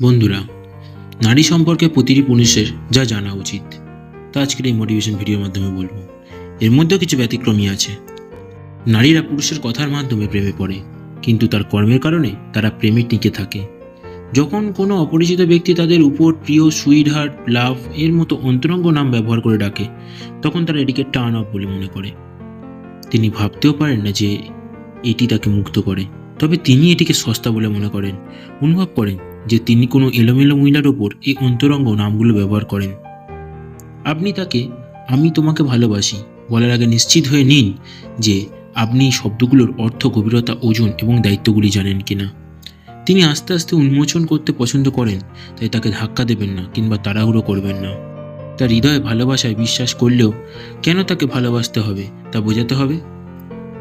বন্ধুরা, নারী সম্পর্কে প্রতিটি পুরুষের যা জানা উচিত, তা আজকের এই মোটিভেশন ভিডিওর মাধ্যমে বলব। এর মধ্যেও কিছু ব্যতিক্রমী আছে। নারীরা পুরুষের কথার মাধ্যমে প্রেমে পড়ে, কিন্তু তার কর্মের কারণে তারা প্রেমে টিকে থাকে। যখন কোনো অপরিচিত ব্যক্তি তাদের উপর প্রিয় সুইট হার্ট লাভ এর মতো অন্তরঙ্গ নাম ব্যবহার করে ডাকে, তখন তারা এটিকে টার্ন অফ বলে মনে করে। তিনি ভাবতেও পারেন না যে এটি তাকে মুক্ত করে, তবে তিনি এটিকে সস্তা বলে মনে করেন, অনুভব করেন। যে তিনি কোনো এলোমেলো মহিলার ওপর এই অন্তরঙ্গ নামগুলো ব্যবহার করেন। আপনি তাকে, আমি তোমাকে ভালোবাসি বলার আগে নিশ্চিত হয়ে নিন যে আপনি শব্দগুলোর অর্থ, গভীরতা, ওজন এবং দায়িত্বগুলি জানেন কিনা। তিনি আস্তে আস্তে উন্মোচন করতে পছন্দ করেন, তাই তাকে ধাক্কা দেবেন না কিংবা তাড়াহুড়ো করবেন না। তার হৃদয়ে ভালোবাসায় বিশ্বাস করলেও কেন তাকে ভালোবাসতে হবে তা বোঝাতে হবে।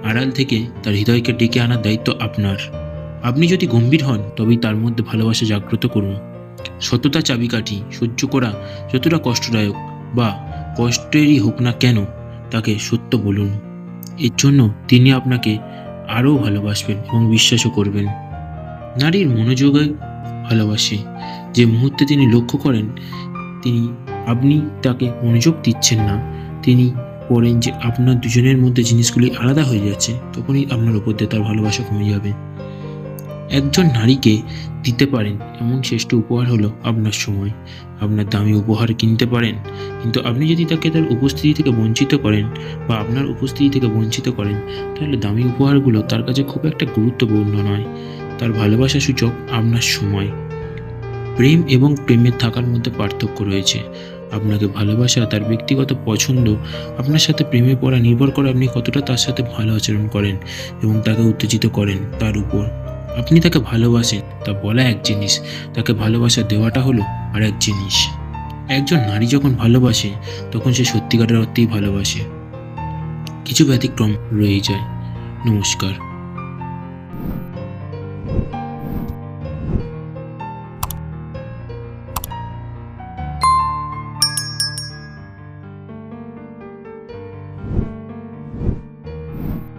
আড়াল থেকে তার হৃদয়কে ডেকে আনার দায়িত্ব আপনার। আপনি যদি গম্ভীর হন, তবেই তার মধ্যে ভালোবাসা জাগ্রত করুন। সততা চাবিকাঠি, সহ্য করা যতটা কষ্টদায়ক বা কষ্টেরই হোক না কেন, তাকে সত্য বলুন। এর জন্য তিনি আপনাকে আরও ভালোবাসবেন এবং বিশ্বাসও করবেন। নারীর মনোযোগে ভালোবাসে। যে মুহূর্তে তিনি লক্ষ্য করেন, তিনি, আপনি তাকে মনোযোগ দিচ্ছেন না, তিনি পড়েন যে আপনার দুজনের মধ্যে জিনিসগুলি আলাদা হয়ে যাচ্ছে, তখনই আপনার উপর দিয়ে তার ভালোবাসা কমে যাবে। একজন নারীকে দিতে পারেন। এমন শ্রেষ্ঠ উপহার হলো আপনার সময়। আপনার দামি উপহার কিনতে পারেন। কিন্তু আপনি যদি তাকে তার উপস্থিতি থেকে বঞ্চিত করেন বা আপনার উপস্থিতি থেকে বঞ্চিত করেন, তাহলে দামি উপহারগুলো তার কাছে খুব একটা গুরুত্বপূর্ণ নয়। তার ভালোবাসা সূচক আপনার সময়। প্রেম এবং প্রেমের থাকার মধ্যে পার্থক্য রয়েছে। আপনাকে ভালোবাসা, তার ব্যক্তিগত পছন্দ, আপনার সাথে প্রেমে পড়া, নির্ভর করে আপনি কতটা তার সাথে ভালো আচরণ করেন এবং তাকে উত্তেজিত করেন তার উপর। আপনি তাকে ভালোবাসেন, তা বলা এক জিনিস। তাকে ভালোবাসা দেওয়াটা হলো আর এক জিনিস। একজন নারী যখন ভালোবাসে, তখন সে সত্যিকারের অর্থেই ভালোবাসে। কিছু ব্যতিক্রম রয়ে যায়। নমস্কার।